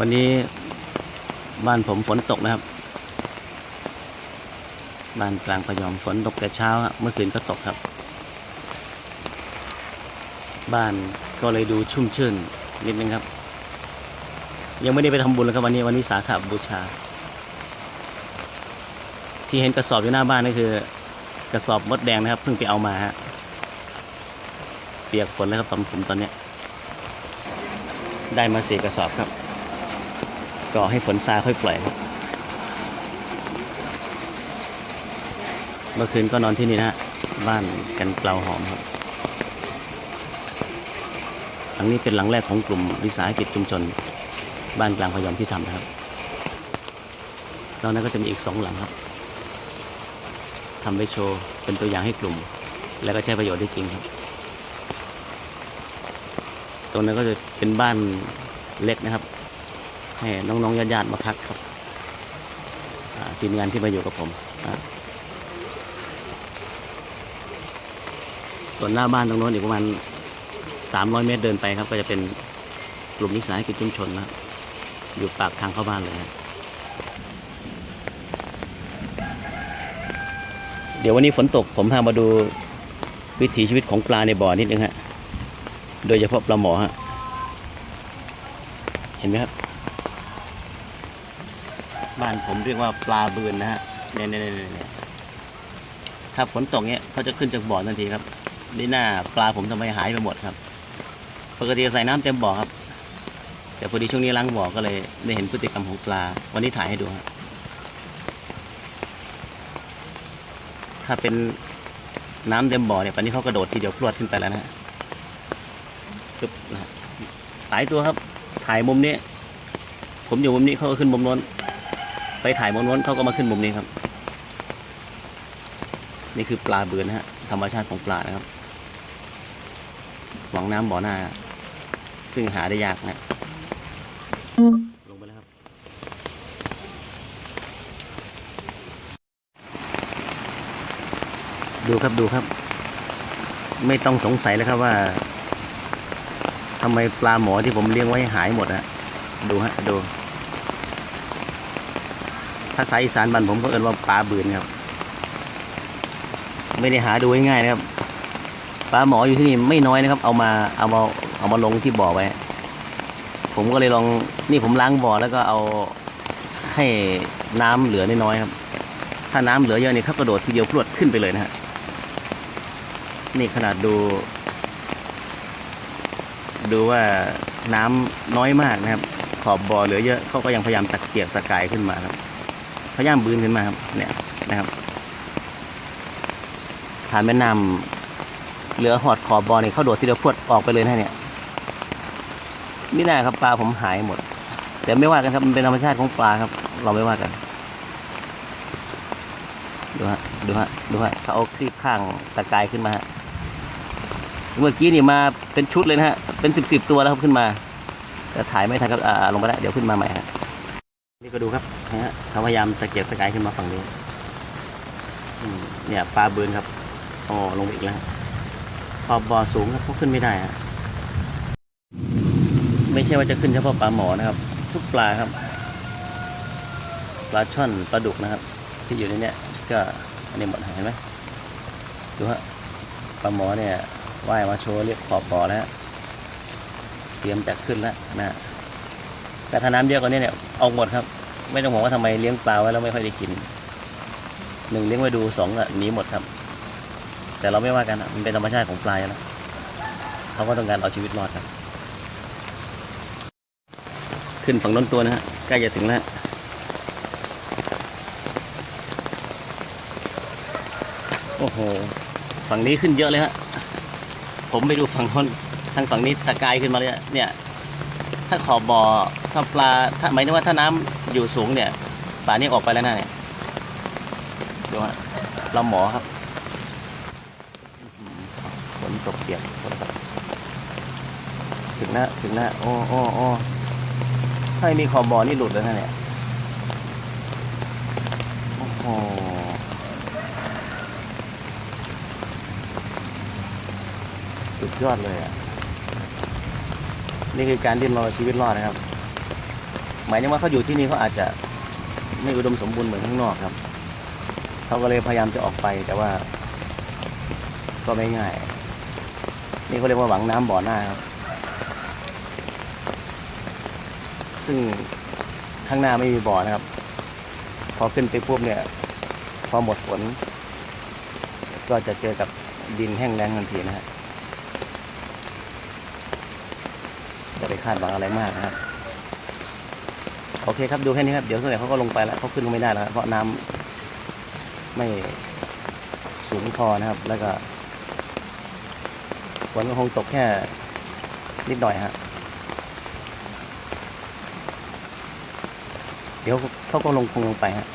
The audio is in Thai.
วันนี้บ้านผมฝนตกนะครับ บ้านกลางพะยอมฝนตกแต่เช้าครับเมื่อคืนก็ตกครับ บ้านก็เลยดูชุ่มชื่นนิดนึงครับ ยังไม่ได้ไปทำบุญเลยครับวันนี้วันนี้สาขาบูชา ที่เห็นกระสอบอยู่หน้าบ้านนี่คือ กระสอบมดแดงนะครับ เพิ่งไปเอามาฮะเปียกฝนแล้วครับตอนผมตอนเนี้ยได้มาสี่กระสอบครับ ก็ให้ฝนซาค่อยปล่อยครับเมื่อคืนก็นอนที่นี่นะบ้านกันเกลาหอมครับหลังนี้เป็นหลังแรกของกลุ่มวิสาหกิจชุมชน บ้านกลางพยอมที่ทำนะครับนอกนั้นก็จะมีอีกสองหลังครับทำไว้โชว์เป็นตัวอย่างให้กลุ่ม แล้วก็ใช้ประโยชน์ได้จริงครับ ตรงนั้นก็จะเป็นบ้านเล็กนะครับ ให้น้องๆญาติๆมาพักครับทีมงานที่มาอยู่กับผมส่วนหน้าบ้านตรงโน้นอีกประมาณ 300 เมตรเดินไปครับ ก็จะเป็นกลุ่มวิสาหกิจชุมชนนะอยู่ปากทางเข้าบ้านเลยครับเดี๋ยววันนี้ฝนตกผมพามาดูวิถีชีวิตของปลาในบ่อนิดนึงฮะ โดยเฉพาะปลาหมอฮะ เห็นไหมครับ บ้านผมเรียกว่าปลาบืนนะฮะเนี่ยเนี่ยเนี่ยเน่ถ้าฝนตกเนี่ยเขาจะขึ้นจากบ่อทันทีครับนี่หน้าปลาผมทำไมหายไปหมดครับ ปกติใส่น้ำเต็มบ่อครับ แต่พอดีช่วงนี้ล้างบ่อก็เลยได้เห็นพฤติกรรมของปลา วันนี้ถ่ายให้ดูครับถ้าเป็นน้ำเต็มบ่อเนี่ยตอนนี้เขากระโดดทีเดียวพรวดขึ้นไปแล้วนะฮะปึ๊บนะฮะหลายตัวครับ ถ่ายมุมนี้ ผมอยู่มุมนี้เขาก็ขึ้นมุมโน้น ไปถ่ายมุมโน้นเขาก็มาขึ้นมุมนี้ครับ นี่คือปลาเบือนนะฮะธรรมชาติของปลานะครับหวังน้ำบ่อหน้า ซึ่งหาได้ยากนะลงไปแล้วครับ ดูครับดูครับ ไม่ต้องสงสัยแล้วครับว่าทำไมปลาหมอที่ผมเลี้ยงไว้หายหมดอะดูฮะดู ภาษาอีสานบ้านผมก็เอิ้นว่าปลาบืนครับ ไม่ได้หาดูง่ายๆนะครับ ปลาหมออยู่ที่นี่ไม่น้อยนะครับ เอามาเอามาเอามาลงที่บ่อไว้ ผมก็เลยลองนี่ผมล้างบ่อแล้วก็เอาให้น้ำเหลือน้อยๆครับ ถ้าน้ำเหลือเยอะเนี่ยเขากระโดดทีเดียวพรวดขึ้นไปเลยนะฮะนี่ขนาดดู ดูว่าน้ำน้อยมากนะครับ ขอบบ่อเหลือเยอะเขาก็ยังพยายามตะเกียกตะกายขึ้นมาครับ พยายามบืนขึ้นมาครับ เนี่ยนะครับฐานแม่น้ำเหลือหอดขอบบ่อนี่เขาโดดทีเดียวพรวดออกไปเลยนะเนี่ยไม่น่าครับปลาผมหายหมด แต่ไม่ว่ากันครับมันเป็นธรรมชาติของปลาครับ เราไม่ว่ากัน ดูฮะดูฮะดูฮะเขาเอาคลีบข้างตะกายขึ้นมาฮะเมื่อกี้นี่มาเป็นชุดเลยนะฮะเป็นสิบสิบตัวแล้วครับขึ้นมาแต่ถ่ายไม่ทันครับอ่าลงไปแล้วเดี๋ยวขึ้นมาใหม่ฮะ นี่ก็ดูครับนะฮะเขาพยายามตะเกียบตะกายขึ้นมาฝั่งนี้เนี่ยปลาเบือนครับอ๋อลงไปอีกแล้วขอบบ่อสูงครับเขาขึ้นไม่ได้ฮะไม่ใช่ว่าจะขึ้นเฉพาะปลาหมอนะครับ ทุกปลาครับ ปลาช่อนปลาดุกนะครับ ที่อยู่ในเนี้ยก็อันนี้หมดห็นไหมดูฮะปลาหมอเนี่ยว่ายมาโชว์เรียกขอบบ่อแล้วเตรียมจะขึ้นแล้วนะ แต่ถ้าน้ำเยอะกว่านี้เนี่ยออกหมดครับ ไม่ต้องห่วงว่าทำไมเลี้ยงปลาไว้แล้วไม่ค่อยได้กินหนึ่งเลี้ยงไว้ดูสองอะหนีหมดครับ แต่เราไม่ว่ากันมันเป็นธรรมชาติของปลายแล้วเขาก็ต้องการเอาชีวิตรอดครับ ขึ้นฝั่งน้นตัวนะฮะใกล้จะถึงแล้วโอ้โห ฝั่งนี้ขึ้นเยอะเลยฮะผมไปดูฝั่งน้นทางฝั่งนี้ตะกายขึ้นมาเลยเนี่ย ถ้าขอบบ่อถ้าปลาถ้าหมายถึงว่าถ้าน้ำอยู่สูงเนี่ยป่านี้ออกไปแล้วนะเนี่ยดูฮะปลาหมอครับฝนตกเปียกโทรศัพท์ถึงแล้วถึงแล้วโอ้โอ้โอ้ถ้ามีขอบบ่อนี่หลุดเลยนะเนี่ยโอ้โหสุดยอดเลยอะ นี่คือการดิ้นรนเอาชีวิตรอดนะครับ หมายถึงว่าเขาอยู่ที่นี่เขาอาจจะไม่อุดมสมบูรณ์เหมือนข้างนอกครับ เขาก็เลยพยายามจะออกไปแต่ว่า ก็ไม่ง่าย นี่เขาเรียกว่าหวังน้ำบ่อหน้าครับ ซึ่งข้างหน้าไม่มีบ่อนะครับ พอขึ้นไปปุ๊บเนี่ย พอหมดฝน ก็จะเจอกับดินแห้งแล้งทันทีนะฮะอย่า ไปคาดหวังอะไรมากนะครับ โอเคครับดูแค่นี้ครับ เดี๋ยวส่วนใหญ่เขาก็ลงไปแล้วเขาขึ้นไม่ได้แล้วครับเพราะน้ำไม่สูงพอนะครับ แล้วก็ฝนก็คงตกแค่นิดหน่อยฮะเดี๋ยวเขาก็ลงคงลงไปฮะ